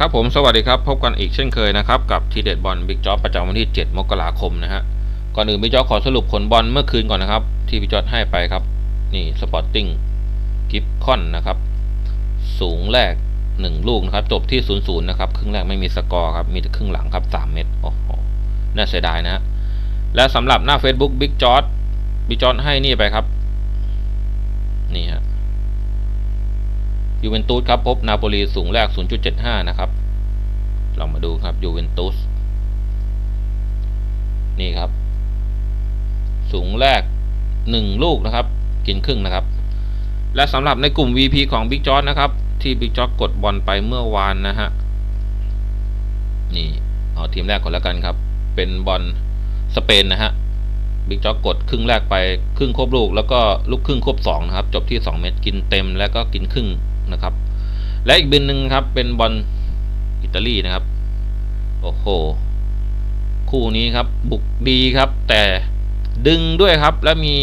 ครับผมสวัสดีครับพบกันอีกเช่นเคยนะครับกับทีเด็ดบอลบิ๊กจ็อบประจำวันที่ 7 มกราคมนะฮะก่อนอื่นบิ๊กจ็อบขอสรุปผลบอลเมื่อคืนก่อนนะครับ ที่บิ๊กจ็อบให้ไปครับ นี่สปอร์ติ้งกิฟคอนนะครับ สูงแรก 1 ลูกนะครับ จบที่0 0นย์นะครับครึ่งแรกไม่มีสกอร์ครับมีแต่ครึ่งหลังครับ 3 เม็ดโอ้โหน่าเสียดายนะฮะและสำหรับหน้า Facebook บิ๊กจอร์ดบิ๊กจ็อร์ดให้นี่ไปครับ นี่ฮะ ยูเวนตุสครับพบนาโปลีสูงแรก 0.75 นะครับ เรามาดูครับยูเวนตุสนี่ครับ สูงแรก 1 ลูกนะครับ กินครึ่งนะครับ และสำหรับในกลุ่ม VP ของ Big j o นะครับ ที่ Big j o กดบอลไปเมื่อวานนะฮะ นี่ เอาทีมแรกก่อนแล้วกันครับ เป็นบอลสเปนนะฮะ บิ๊กจ็อกกดครึ่งแรกไปครึ่งครบลูก แล้วก็ลูกครึ่งครบ2นะครับจบที่ 2 เม็ดกินเต็มแล้วก็กินครึ่งนะครับ และอีกบินหนึ่งครับเป็นบอลอิตาลีนะครับโอ้โหคู่นี้ครับบุกดีครับ แต่ดึงด้วยครับ และมี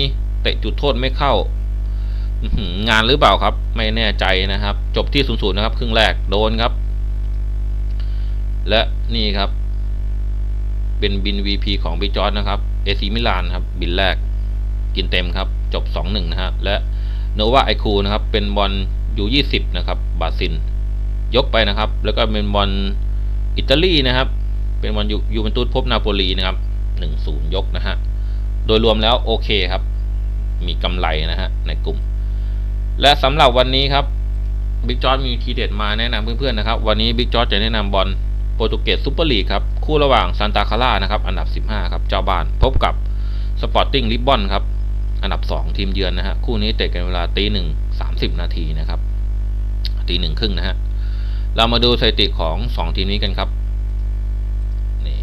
เตะจุดโทษไม่เข้างานหรือเปล่าครับ ไม่แน่ใจนะครับ จบที่0ูนย์นะครับ ครึ่งแรกโดนครับ และนี่ครับ เป็นบิน VP ของบิ๊กจอร์นะครับเอซีมิลานครับบินแรกกินเต็มครับ จบ 2-1 นะฮะ และโนวาไอคูนะครับ เป็นบอลยู20 นะครับ บาซิน ยกไปนะครับ แล้วก็เป็นบอลอิตาลีนะครับ เป็นบอลยูเวนตุสพบนาโปลีนะครับ 1-0 ยกนะฮะ โดยรวมแล้วโอเคครับ มีกำไรนะฮะ ในกลุ่ม และสำหรับวันนี้ครับบิ๊กจอร์มีทีเด็ดมาแนะนำเพื่อนๆนะครับ วันนี้บิ๊กจอร์จะแนะนำบอลโปรตุเกสซูเปอร์ลีกครับ คู่ระหว่างซานตาคาร่านะครับอันดับ 15 ครับ เจ้าบ้านพบกับสปอร์ติ้งลิบบอนครับ อันดับ 2 ทีมเยือนนะฮะคู่นี้เตะกันเวลาตีหนึ่งสามสิบนาทีนะครับตีหนึ่งครึ่งนะฮะเรามาดูสถิติของ 2 ทีมนี้กันครับนี่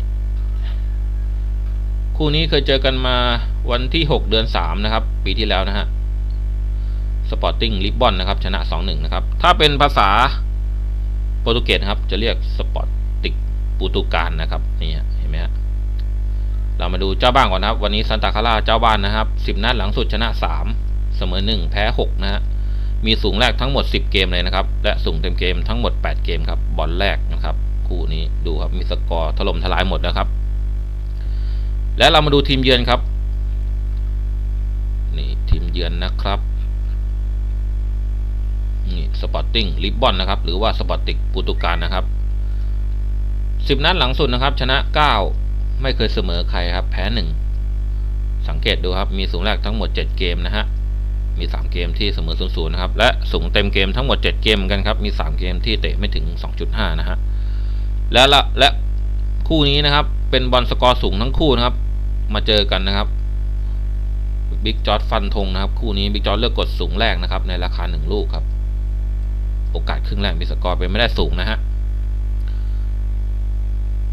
คู่นี้เคยเจอกันมาวันที่ 6 เดือน 3 นะครับ ปีที่แล้วนะฮะสปอร์ติ้งลิบบอนนะครับ ชนะ 2-1 นะครับ ถ้าเป็นภาษาโปรตุเกสครับ จะเรียกสปอร์ต ปูตุการนะครับนี่เห็นไหมฮะเรามาดูเจ้าบ้านก่อนนะครับ วันนี้ซันตาคาร่าเจ้าบ้านนะครับ10นัดหลังสุดชนะ3เสมอ1แพ้6นะฮะมีสูงแรกทั้งหมด 10 เกมเลยนะครับ และสูงเต็มเกมทั้งหมด 8 เกมครับ บอลแรกนะครับ คู่นี้ดูครับ มีสกอร์ถล่มทลายหมดนะครับ และเรามาดูทีมเยือนครับ นี่ทีมเยือนนะครับ นี่สปอร์ติ้งลิบบอนนะครับ หรือว่าสปอร์ติกปรตุการนะครับ 10 นัดหลังสุดนะครับ ชนะ 9 ไม่เคยเสมอใครครับ แพ้ 1 สังเกตดูครับ มีสูงแรกทั้งหมด 7 เกมนะฮะ มี 3 เกมที่เสมอ0 0นย์นะครับ และสูงเต็มเกมทั้งหมด 7 เกมเหมือนกันครับ มี 3 เกมที่เตะไม่ถึง 2.5 นะฮะ และละและคู่นี้นะครับ เป็นบอลสกอร์สูงทั้งคู่นะครับ มาเจอกันนะครับบิ๊กจอร์ดฟันธงนะครับ คู่นี้บิ๊กจอร์ดเลือกกดสูงแรกนะครับ ในราคา 1 ลูกครับ โอกาสครึ่งแรกมีสกอร์เป็นไม่ได้สูงนะฮะ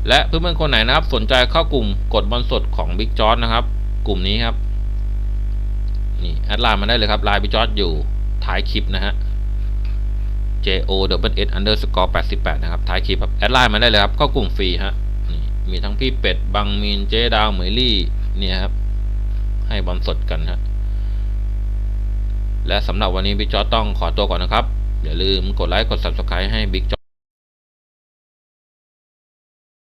และเพื่อนๆคนไหนนะครับ สนใจเข้ากลุ่มกดบอลสดของบิ๊กจอร์ดนะครับ กลุ่มนี้ครับนี่แอดไลน์มาได้เลยครับไลน์บิ๊กจอร์ดอยู่ท้ายคลิปนะฮะ J O W S underscore 88 นะครับ ท้ายคลิปครับแอดไลน์มาได้เลยครับเข้ากลุ่มฟรีฮะมีทั้งพี่เป็ดบังมีนเจดาวเหมยลี่เนี่ยครับ ให้บอลสดกันฮะและสำหรับวันนี้บิ๊กจอร์ดต้องขอตัวก่อนนะครับ อย่าลืมกดไลค์กด subscribe ให้บิ๊กจ